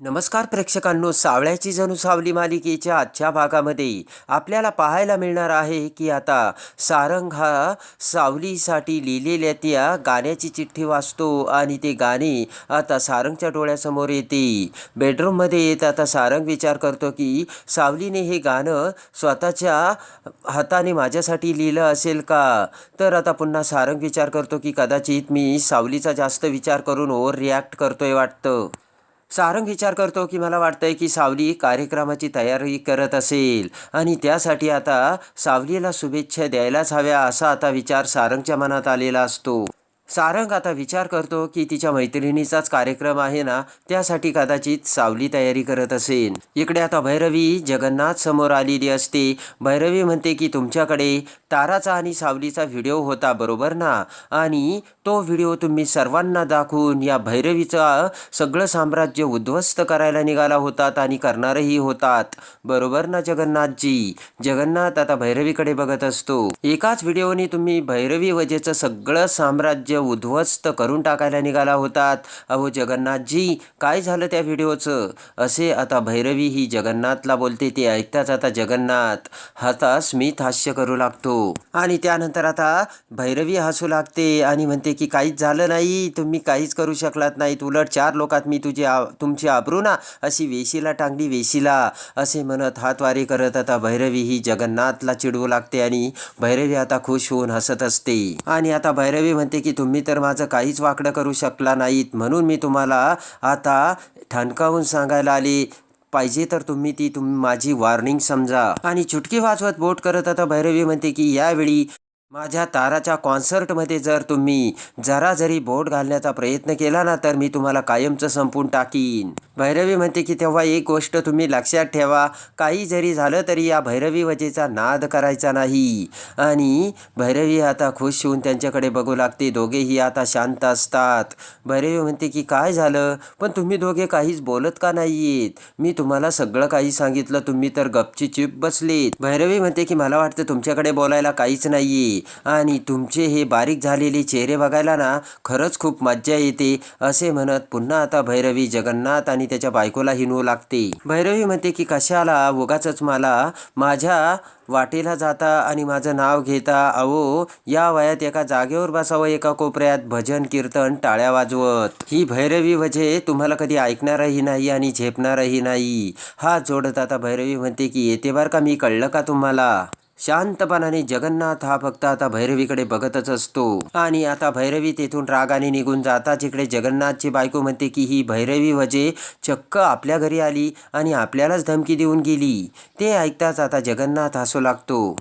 नमस्कार प्रेक्षकांनो सावळ्याची जणू सावली मालिकेच्या आजच्या भागामध्ये आपल्याला पाहायला मिळणार आहे की आता सारंग हा सावलीसाठी लिहिलेल्या त्या गाण्याची चिठ्ठी वाचतो आणि ते गाणे आता सारंगच्या डोळ्यासमोर येते. बेडरूममध्ये येत आता सारंग विचार करतो की सावलीने हे गाणं स्वतःच्या हाताने माझ्यासाठी लिहिलं असेल का? तर आता पुन्हा सारंग विचार करतो की कदाचित मी सावलीचा जास्त विचार करून ओव्हर रिॲक्ट करतोय वाटतं. सारंग विचार करतो की मला वाटतंय की सावली कार्यक्रमाची तयारी करत असेल. आणि त्यासाठी आता सावलीला शुभेच्छा द्यायलाच हव्या असा आता विचार सारंगच्या मनात आलेला असतो. सारंग आता विचार करतो की तिच्या मैत्रिणीचाच कार्यक्रम आहे ना त्यासाठी कदाचित सावली तयारी करत असेल. इकडे आता भैरवी जगन्नाथ समोर आलेली असते. भैरवी म्हणते की तुमच्याकडे ताराचा आणि सावलीचा व्हिडिओ होता बरोबर ना? आणि तो व्हिडिओ तुम्ही सर्वांना दाखवून या भैरवीचा सगळं साम्राज्य उद्ध्वस्त करायला निघाला होतात आणि करणारही होतात. बरोबर ना जगन्नाथजी? जगन्नाथ आता भैरवीकडे बघत असतो. एकाच व्हिडिओने तुम्ही भैरवी वजेचं सगळं साम्राज्य उद्ध्वस्त करून टाकायला निघाला होतात. अहो जगन्नाथजी काय झालं त्या व्हिडिओचं? असे आता भैरवी ही जगन्नाथला बोलते ते ऐकताच आता जगन्नाथ हाता स्मित हास्य करू लागतो. आणि त्यानंतर आता भैरवी हसू लागते आणि म्हणते की काहीच झालं नाही. तुम्ही काहीच करू शकलात नाहीत. उलट चार लोकात मी तुझी आ तुमची आबरू ना अशी वेशीला टांगली वेशीला असे म्हणत हातवारे करत आता भैरवी ही जगन्नाथला चिडवू लागते आणि भैरवी आता खुश होऊन हसत असते. आणि आता भैरवी म्हणते की तुम्ही तर माझं काहीच वाकडं करू शकला नाहीत. म्हणून मी तुम्हाला आता ठणकावून सांगायला आले. पाहिजे तर तुम्ही ती तुम्ही माझी वॉर्निंग समजा. आणि चुटकी वाजवत बोट करत आता भैरवी म्हणते की यावेळी माझ्या ताराच्या कॉन्सर्टमध्ये जर तुम्ही जरा जरी बोट घालण्याचा प्रयत्न केला ना तर मी तुम्हाला कायमचं संपून टाकीन. भैरवी म्हणते की तेव्हा एक गोष्ट तुम्ही लक्षात ठेवा काही जरी झालं तरी या भैरवी वजेचा नाद करायचा नाही. आणि भैरवी आता खुश होऊन त्यांच्याकडे बघू लागते दोघेही आता शांत असतात. भैरवी म्हणते की काय झालं? पण तुम्ही दोघे काहीच बोलत का नाहीयेत? मी तुम्हाला सगळं काही सांगितलं तुम्ही तर गपची चिप बसलेत. भैरवी म्हणते की मला वाटतं तुमच्याकडे बोलायला काहीच नाही आणि तुमचे हे बारीक झालेले चेहरे बघायला ना खरंच खूप मज्जा येते असे म्हणत पुन्हा आता भैरवी जगन्नाथ आणि त्याच्या बायकोला हिनवू लागते. भैरवी म्हणते की कशाला? उगाच मला? माझ्या वाटेला जाता आणि माझं नाव घेता? अहो या वयात एका जागेवर बसावं एका कोपऱ्यात भजन कीर्तन टाळ्या वाजवत. ही भैरवी वजे तुम्हाला कधी ऐकणारही नाही आणि झेपणारही नाही. हा जोडत आता भैरवी म्हणते की येते बार का मी कळलं का तुम्हाला? शांतपणाने जगन्नाथ हा फक्त आता भैरवीकडे बघतच असतो. आणि आता भैरवी तेथून रागाने निघून जाताच इकडे जगन्नाथची बायको म्हणते की ही भैरवी वजे चक्क आपल्या घरी आली आणि आपल्यालाच धमकी देऊन गेली. ते ऐकताच आता जगन्नाथ हसू लागतो.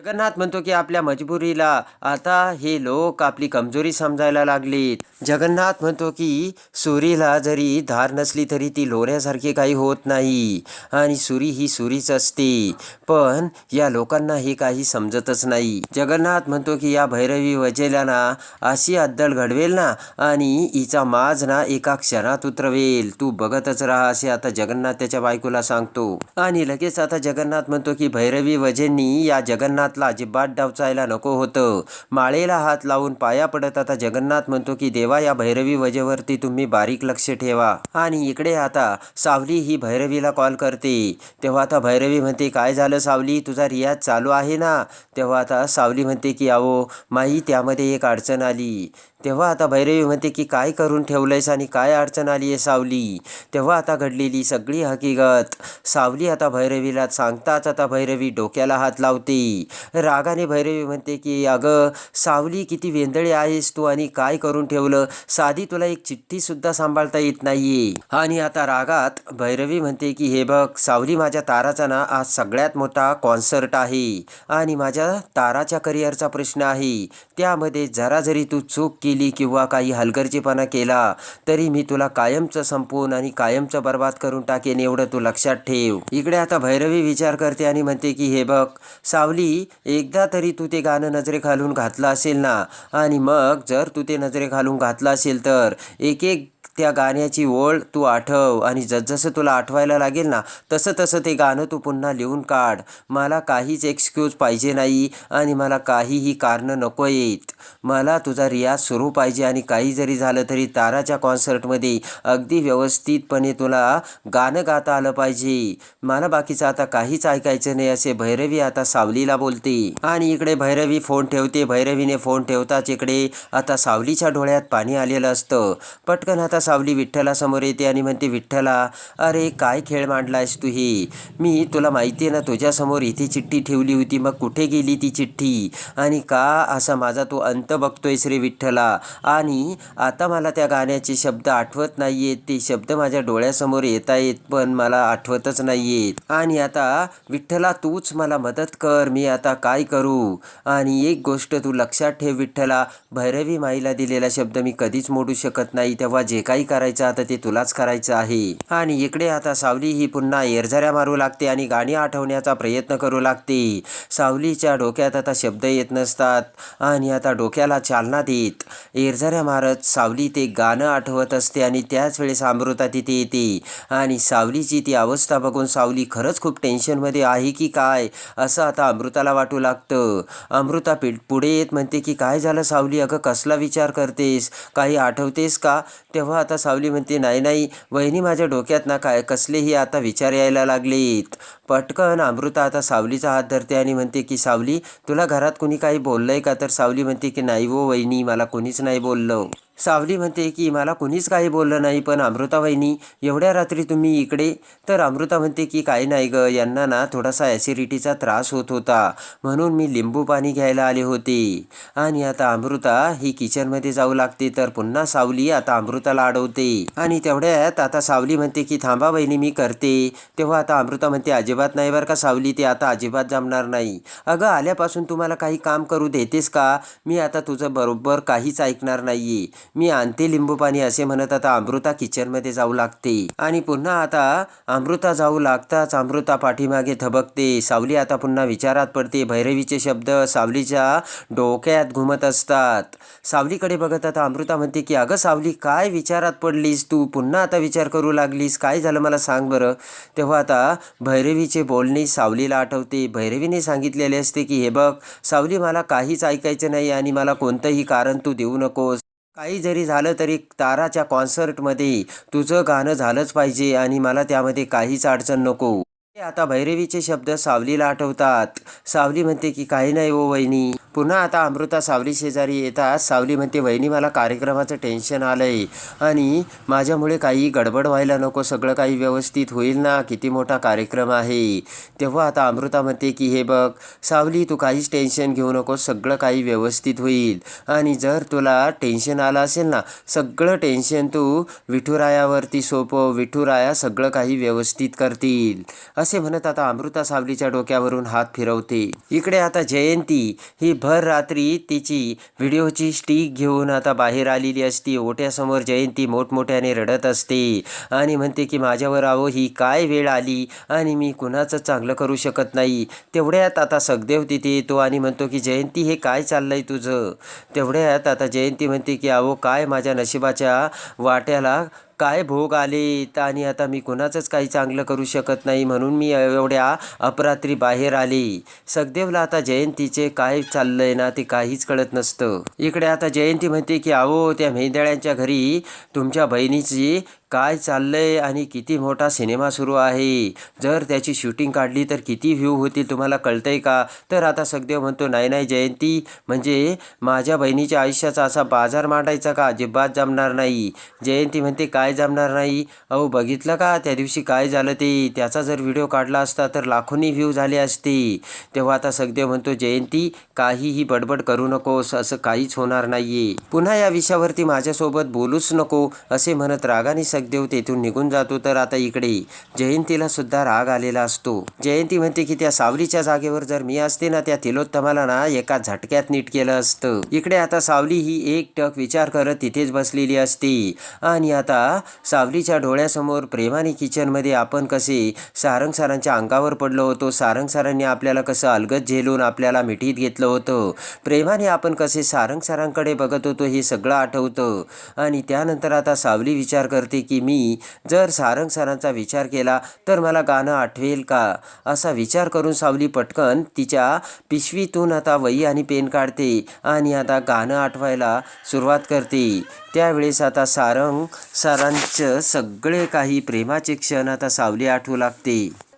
जगन्नाथ म्हणतो की आपल्या मजबुरीला आता हे लोक आपली कमजोरी समजायला लागलीत. जगन्नाथ म्हणतो की सुरीला जरी धार नसली तरी ती लोऱ्यासारखी काही होत नाही. आणि सुरी ही सुरीच असते. पण या लोकांना हे काही समजतच नाही. जगन्नाथ म्हणतो की या भैरवी वजेला ना अशी अद्दल घडवेल ना आणि हिचा माज ना एका क्षणात उतरवेल. तू बघतच राहा असे आता जगन्नाथ त्याच्या बायकोला सांगतो. आणि लगेच आता जगन्नाथ म्हणतो की भैरवी वजेंनी या जगन्नाथ जगन्नाथला अजिबात डावचायला नको होतं. माळेला हात लावून पाया पडत आता जगन्नाथ म्हणतो की देवा या भैरवी वजेवरती तुम्ही बारीक लक्ष ठेवा. आणि इकडे आता सावली ही भैरवीला कॉल करते. तेव्हा आता भैरवी म्हणते काय झालं सावली? तुझा रियाज चालू आहे ना? तेव्हा आता सावली म्हणते की अहो माई त्यामध्ये एक अडचण आली. तेव्हा आता भैरवी म्हणते की काय करून ठेवलंयस आणि काय अडचण आली आहे सावली? तेव्हा आता घडलेली सगळी हकीकत सावली आता भैरवीला सांगताच आता भैरवी डोक्याला हात लावते. रागाने भैरवी म्हणते की अगं सावली किती वेंदळे आहेस तू आणि काय करून ठेवलं? साधी तुला एक चिठ्ठीसुद्धा सांभाळता येत नाही आणि आता रागात भैरवी म्हणते की हे बघ सावली माझ्या ताराचा ना आज सगळ्यात मोठा कॉन्सर्ट आहे आणि माझ्या ताराच्या करिअरचा प्रश्न आहे. त्यामध्ये जरा जरी तू चूक केली किंवा काही हलगर्जीपणा केला तरी मी तुला कायमचं संपवून आणि कायमचं बर्बाद करून टाकेन एवढं तू लक्षात ठेव. इकडे आता भैरवी विचार करते आणि म्हणते की हे बघ सावली एकदा तरी तू ते गाणं नजरे घालून घातलं असेल ना? आणि मग जर तू ते नजरे घालून घातलं असेल तर एक एक त्या गाण्याची ओळ तू आठव आणि जसजसं तुला आठवायला लागेल ना तसं तसं ते गाणं तू पुन्हा लिहून काढ. मला काहीच एक्सक्यूज पाहिजे नाही आणि मला काहीही कारणं नको आहेत मला तुझा रियाज सुरू पाहिजे आणि काही जरी झालं तरी ताराच्या कॉन्सर्टमध्ये अगदी व्यवस्थितपणे तुला गाणं गाता आलं पाहिजे. मला बाकीचं आता काहीच ऐकायचं नाही असे भैरवी आता सावलीला बोलते. आणि इकडे भैरवी फोन ठेवते. भैरवीने फोन ठेवताच इकडे आता सावलीच्या डोळ्यात पाणी आलेलं असतं. पटकन आता सावली विठ्ठलासमोर येते आणि म्हणते विठ्ठला अरे काय खेळ मांडलायस तू ही मी तुला माहिती आहे ना तुझ्यासमोर इथे चिठ्ठी ठेवली होती. मग कुठे गेली ती चिठ्ठी? आणि का असा माझा तू अंत बघतोयस रे विठ्ठला? आणि आता मला त्या गाण्याचे शब्द आठवत नाही आहेत ते शब्द माझ्या डोळ्यासमोर येत आहेत पण मला आठवतच नाही आहेत आणि आता विठ्ठला तूच मला मदत कर. मी आता काय करू? आणि एक गोष्ट तू लक्षात ठेव विठ्ठला. भैरवी माईला दिलेला शब्द मी कधीच मोडू शकत नाही. तेव्हा जे काही करायचं आता ते तुलाच करायचं आहे. आणि इकडे आता सावली ही पुन्हा एरझऱ्या मारू लागते आणि गाणी आठवण्याचा प्रयत्न करू लागते. सावलीच्या डोक्यात आता शब्द येत नसतात आणि आता डोक्याला चालना देत. एरझऱ्या मारत सावली ते गाणं आठवत असते आणि त्याच वेळेस अमृता तिथे येते. आणि सावलीची ती अवस्था बघून सावली खरंच खूप टेन्शनमध्ये आहे की काय? असं आता अमृताला वाटू लागतं. अमृता पि पुढे येत म्हणते की काय झालं सावली? अगं कसला विचार करतेस? काही आठवतेस का? तेव्हा आता सावली म्हणते नाही नाही वहिनी माझ्या डोक्यात ना काय कसलेही आता विचार यायला लागलेत. पटकन अमृता आता सावलीचा हात धरते आणि म्हणते की सावली तुला घरात कुणी काही बोललं आहे का? तर सावली म्हणते की नाही वो वहिनी मला कोणीच नाही बोललं. सावली म्हणते की मला कुणीच काही बोललं नाही पण अमृता वहिनी एवढ्या रात्री तुम्ही इकडे? तर अमृता म्हणते की काही नाही ग यांना ना थोडासा ॲसिडिटीचा त्रास होत होता. म्हणून मी लिंबू पाणी घ्यायला आले होते. आणि आता अमृता ही किचनमध्ये जाऊ लागते तर पुन्हा सावली आता अमृताला अडवते. आणि तेवढ्यात आता सावली म्हणते की थांबा बहिणी मी करते. तेव्हा आता अमृता म्हणते अजिबात नाही बरं का सावली ते आता अजिबात जमणार नाही. अगं आल्यापासून तुम्हाला काही काम करू देतेस का? मी आता तुझं बरोबर काहीच ऐकणार नाहीये. मी आणते लिंबू पाणी असे म्हणत आता अमृता किचनमध्ये जाऊ लागते. आणि पुन्हा आता अमृता जाऊ लागताच अमृता पाठीमागे थबकते. सावली आता पुन्हा विचारात पडते. भैरवीचे शब्द सावलीच्या डोक्यात घुमत असतात. सावलीकडे बघत आता अमृता म्हणते की अगं सावली काय विचारात पडलीस तू? पुन्हा आता विचार करू लागलीस. काय झालं मला सांग बरं. तेव्हा आता भैरवीचे बोलणे सावलीला आठवते. भैरवीने सांगितलेले असते की हे बघ सावली मला काहीच ऐकायचं नाही आणि मला कोणतंही कारण तू देऊ नकोस. काही जरी झालं तरी ताराच्या कॉन्सर्टमध्ये तुझं गाणं झालंच पाहिजे आणि मला त्यामध्ये काहीच अडचण नको. आता भैरवीचे शब्द सावलीला आठवतात. सावली म्हणते की काही नाही ओ वहिनी. पुन्हा आता अमृता सावली शेजारी येतात. सावली म्हणते वहिनी मला कार्यक्रमाचं टेन्शन आलंय. आणि माझ्यामुळे काही गडबड व्हायला नको. सगळं काही व्यवस्थित होईल ना? किती मोठा कार्यक्रम आहे. तेव्हा आता अमृता म्हणते की हे बघ सावली तू काहीच टेन्शन घेऊ नको. सगळं काही व्यवस्थित होईल. आणि जर तुला टेन्शन आलं असेल ना सगळं टेन्शन तू विठुरायावरती सोपव. विठुराया सगळं काही व्यवस्थित करतील. असे असे म्हणत आता अमृता सावलीच्या डोक्यावरून हात फिरवते. इकडे आता जयंती. ही भर रात्री तिची व्हिडिओची स्टिक घेऊन आता बाहेर आलेली असती. ओट्यासमोर जयंती मोठमोठ्याने रडत असते आणि म्हणते की माझ्यावर आहो ही काय वेळ आली? आणि मी कुणाचं चांगलं करू शकत नाही. तेवढ्यात आता सखदेव तिथे येतो आणि म्हणतो की जयंती हे काय चाललंय तुझं? तेवढ्यात आता जयंती म्हणते की अहो काय माझ्या नशिबाच्या वाट्याला काय भोग आलेत आणि आता मी कुणाचंच काही चांगलं करू शकत नाही म्हणून मी एवढ्या अपरात्री बाहेर आले. सखदेवला आता जयंतीचे काय चाललंय ना ते काहीच कळत नसतं. इकडे आता जयंती म्हणते की अहो त्या मेंदळ्यांच्या घरी तुमच्या बहिणीची काय चाललंय आणि किती मोठा सिनेमा सुरू आहे? जर त्याची शूटिंग काढली तर किती व्ह्यू होतील तुम्हाला कळतंय का? तर आता सखदेव म्हणतो नाही नाही जयंती. म्हणजे माझ्या बहिणीच्या आयुष्याचा असा बाजार मांडायचा का? अजिबात जमणार नाही. जयंती म्हणते काय जमणार नाही? अहो बघितलं का? त्या दिवशी काय झालं ते? त्याचा जर व्हिडिओ काढला असता तर लाखोनी व्ह्यू झाले असते. तेव्हा आता सखदेव म्हणतो जयंती काहीही बडबड करू नकोस. असं काहीच होणार नाहीये. पुन्हा या विषयावरती माझ्यासोबत बोलूच नको. असे म्हणत रागाने सखदेव तेथून निघून जातो तर आता इकडे जयंतीला सुद्धा राग आलेला असतो. जयंती म्हणते की त्या सावलीच्या जागेवर जर मी असते ना त्या तिलोत्तमाला ना एका झटक्यात नीट केलं असतं. इकडे आता सावली ही एक टक विचार करत तिथेच बसलेली असते. आणि आता सावलीच्या डोळ्यासमोर प्रेमाने किचनमध्ये आपण कसे सारंग सरांच्या अंगावर पडलो होतो. सारंग सरांनी आपल्याला कसं अलगत झेलून आपल्याला मिठीत घेतलं होतं. प्रेमाने आपण कसे सारंग सरांकडे बघत होतो हे सगळं आठवतं. आणि त्यानंतर आता सावली विचार करते की मी जर सारंग सरांचा विचार केला तर मला गाणं आठवेल का? असा विचार करून सावली पटकन तिच्या पिशवीतून आता वही आणि पेन काढते आणि आता गाणं आठवायला सुरुवात करते. त्यावेळेस आता सारंग सरांचं सगळे काही प्रेमाचे क्षण आता सावली आठवू लागते.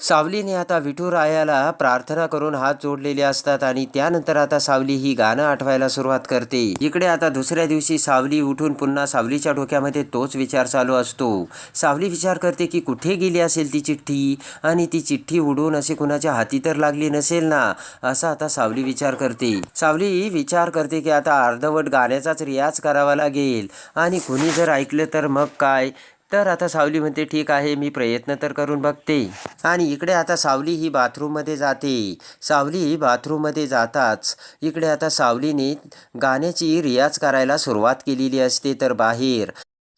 सावलीने आता विठुरायाला प्रार्थना करून हात जोडलेले असतात आणि त्यानंतर आता सावली ही गाणं आठवायला सुरुवात करते. इकडे आता दुसऱ्या दिवशी सावली उठून पुन्हा सावलीच्या डोक्यामध्ये तोच विचार चालू असतो. सावली विचार करते की कुठे गेली असेल ती चिठ्ठी? आणि ती चिठ्ठी उडून असे कुणाच्या हाती तर लागली नसेल ना? असा आता सावली विचार करते. सावली विचार करते की आता अर्धवट गाण्याचाच रियाज करावा लागेल. आणि कुणी जर ऐकलं तर मग काय? तर आता सावली म्हणते ठीक आहे मी प्रयत्न तर करून बघते. आणि इकडे आता सावली ही बाथरूममध्ये जाते. सावली ही बाथरूममध्ये जाताच इकडे आता सावलीने गाण्याची रियाज करायला सुरुवात केलेली असते तर बाहेर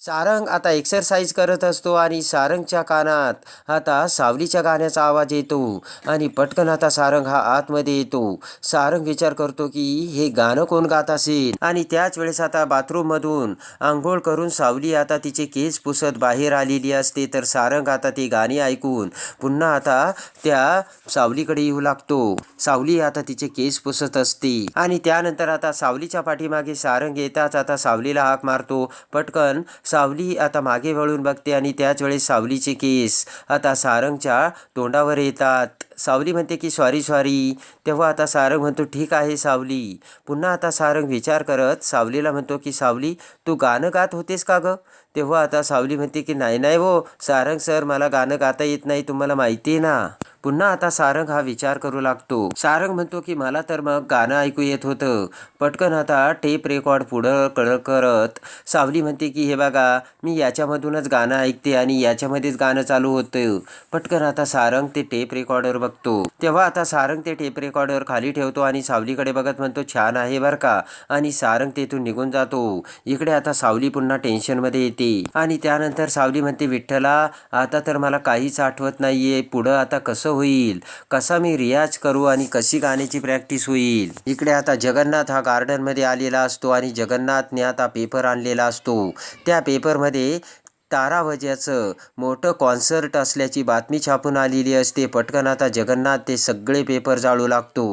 सारंग आता एक्सरसाइज करत असतो आणि सारंगच्या कानात आता सावलीच्या गाण्याचा आवाज येतो आणि पटकन आता सारंग हा आतमध्ये येतो. सारंग विचार करतो की हे गाणं कोण गात असेल? आणि त्याच वेळेस आता बाथरूममधून आंघोळ करून सावली आता तिचे केस पुसत बाहेर आलेली असते. तर सारंग आता ती गाणी ऐकून पुन्हा आता त्या सावलीकडे येऊ लागतो. सावली आता तिचे केस पुसत असते. आणि त्यानंतर आता सावलीच्या पाठीमागे सारंग येताच आता सावलीला हाक मारतो. पटकन सावली आता मागे वळून बघते आणि त्याच वेळेस सावलीचे केस आता सारंगच्या तोंडावर येतात. सावली म्हणते की सॉरी सॉरी तेव्हा आता सारंग म्हणतो ठीक आहे सावली. पुन्हा आता सारंग विचार करत सावलीला म्हणतो की सावली तू गाणं गात होतेस का गं? तेव्हा आता सावली म्हणते की नाही नाही हो. सारंग सर मला गाणं गाता येत नाही. तुम्हाला माहिती आहे ना? पुन्हा आता सारंग हा विचार करू लागतो. सारंग म्हणतो की मला तर मग गाणं ऐकू येत होतं. पटकन आता टेप रेकॉर्ड पुढं कळ करत. सावली म्हणते की हे बघा मी याच्यामधूनच गाणं ऐकते आणि याच्यामध्येच गाणं चालू होतं. पटकन आता सारंग ते टेप रेकॉर्डर बघतो. तेव्हा आता सारंग ते टेप रेकॉर्डर खाली ठेवतो आणि सावलीकडे बघत म्हणतो छान आहे बरं का. आणि सारंग तेथून निघून जातो. इकडे आता सावली पुन्हा टेन्शनमध्ये येते. आणि त्यानंतर सावली म्हणते विठ्ठला आता तर मला काहीच आठवत नाहीये. पुढं आता कसं होईल? कसा मी रियाज करू आणि कशी गाण्याची प्रॅक्टिस होईल? इकडे आता जगन्नाथ हा गार्डनमध्ये आलेला असतो आणि जगन्नाथने आता पेपर आणलेला असतो. त्या पेपरमध्ये ताराभज्याचं मोठं कॉन्सर्ट असल्याची बातमी छापून आलेली असते. पटकन आता जगन्नाथ ते सगळे पेपर जाळू लागतो.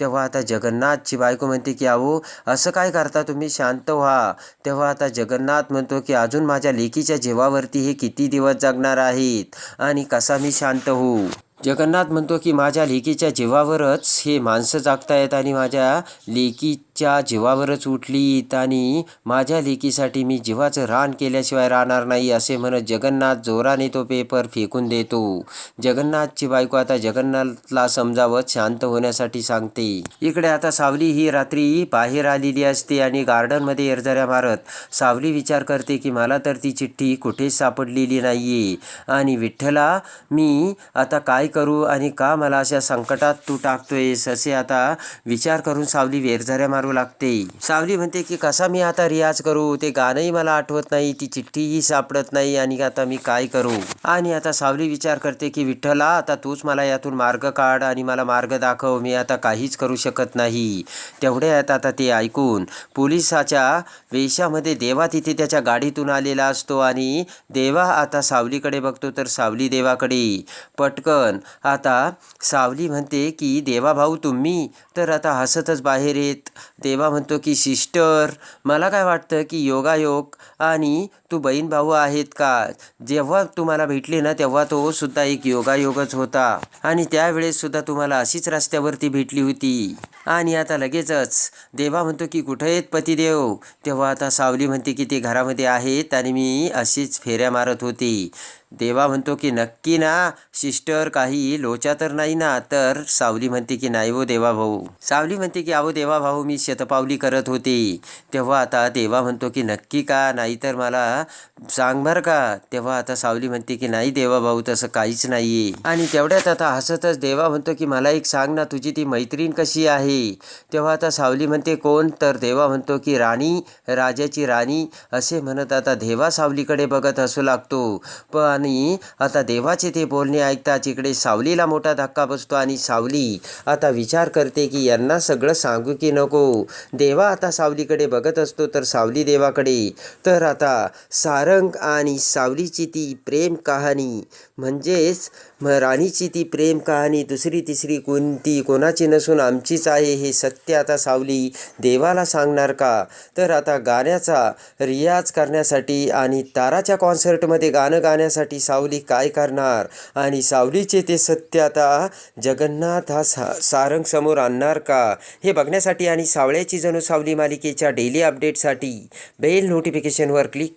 तेव्हा आता जगन्नाथची बायको म्हणते की अहो असं काय करता तुम्ही? शांत व्हा. तेव्हा आता जगन्नाथ म्हणतो की अजून माझ्या लेकीच्या जीवावरती हे किती दिवस जगणार आहेत आणि कसा मी शांत होऊ? जगन्नाथ म्हणतो की माझ्या लेकीच्या जीवावरच हे माणसं जागतायत आणि माझ्या लेकी च्या जीवावरच उठली तानी माझ्या लेकीसाठी मी जीवाचं रान केल्याशिवाय राहणार नाही असे म्हणत जगन्नाथ जोराने तो पेपर फेकून देतो. जगन्नाथची बायको आता जगन्नाथला समजावत शांत होण्यासाठी सांगते. इकडे आता सावली ही रात्री बाहेर आलेली असते आणि गार्डनमध्ये एरझऱ्या मारत. सावली विचार करते की मला तर ती चिठ्ठी कुठेच सापडलेली नाहीये. आणि विठ्ठला मी आता काय करू आणि का मला अशा संकटात तू टाकतोयस असे आता विचार करून सावली वेरझऱ्या करू लागते. सावली म्हणते की कसा मी आता रियाज करू? ते गाणंही मला आठवत नाही ती चिठ्ठीही सापडत नाही आणि आता मी काय करू? आणि आता सावली विचार करते की विठ्ठला आता तूच मला यातून मार्ग काढ आणि मला मार्ग दाखव. मी आता काहीच करू शकत नाही. तेवढ्यात आता ते ऐकून पोलिसाच्या वेशामध्ये देवा तिथे त्याच्या गाडीतून आलेला असतो आणि देवा आता सावलीकडे बघतो तर सावली देवाकडे. पटकन आता सावली म्हणते की देवा भाऊ तुम्ही तर आता हसतच बाहेर येत. तेव्हा म्हणतो की सिस्टर मला काय वाटतं की योगायोग आणि तू बहीण भाऊ आहेत का? जेव्हा तुम्हाला भेटले ना तेव्हा तो सुद्धा एक योगायोगच होता. आणि त्यावेळेस सुद्धा तुम्हाला अशीच रस्त्यावरती भेटली होती. आणि आता लगेचच. देवा म्हणतो की कुठे आहेत पतिदेव? तेव्हा आता सावली म्हणते की ते घरामध्ये आहेत आणि मी अशीच फेऱ्या मारत होती. देवा म्हणतो की नक्की ना सिस्टर काही लोचा तर नाही ना? तर सावली म्हणते की नाही वो देवा भाऊ. सावली म्हणते की अहो देवा भाऊ मी शतपावली करत होते. तेव्हा आता देवा म्हणतो की नक्की का? नाही तर मला सांग बरं का तेव्हा आता सावली म्हणते की नाही देवा भाऊ तसं काहीच नाही आहे आणि तेवढ्यात आता हसतच देवा म्हणतो की मला एक सांग ना तुझी ती मैत्रीण कशी आहे? तेव्हा आता सावली म्हणते कोण? तर देवा म्हणतो की राणी राजाची राणी. असे म्हणत आता देवा सावलीकडे बघत असू लागतो. पण आणि आता देवाचे ते बोलणे ऐकताच इकडे सावलीला मोठा धक्का बसतो आणि सावली आता विचार करते की यांना सगळं सांगू की नको. देवा आता सावलीकडे बघत असतो तर सावली देवाकडे. तर आता सारंग आणि सावलीची ती प्रेम कहाणी. म्हणजेच म राणीची ती प्रेम कहाणी दुसरी तिसरी कोणती कोणाची नसून आमचीच आहे हे सत्य आता सावली देवाला सांगणार का? तर आता गाण्याचा रियाज करण्यासाठी आणि ताराच्या कॉन्सर्टमध्ये गाणं गाण्यासाठी सावली काय करणार? आणि सावलीचे ते सत्य आता जगन्नाथ हा सा सारंग समोर आणणार का? हे बघण्यासाठी आणि सावळ्याची जणू सावली मालिकेच्या डेली अपडेटसाठी बेल नोटिफिकेशनवर क्लिक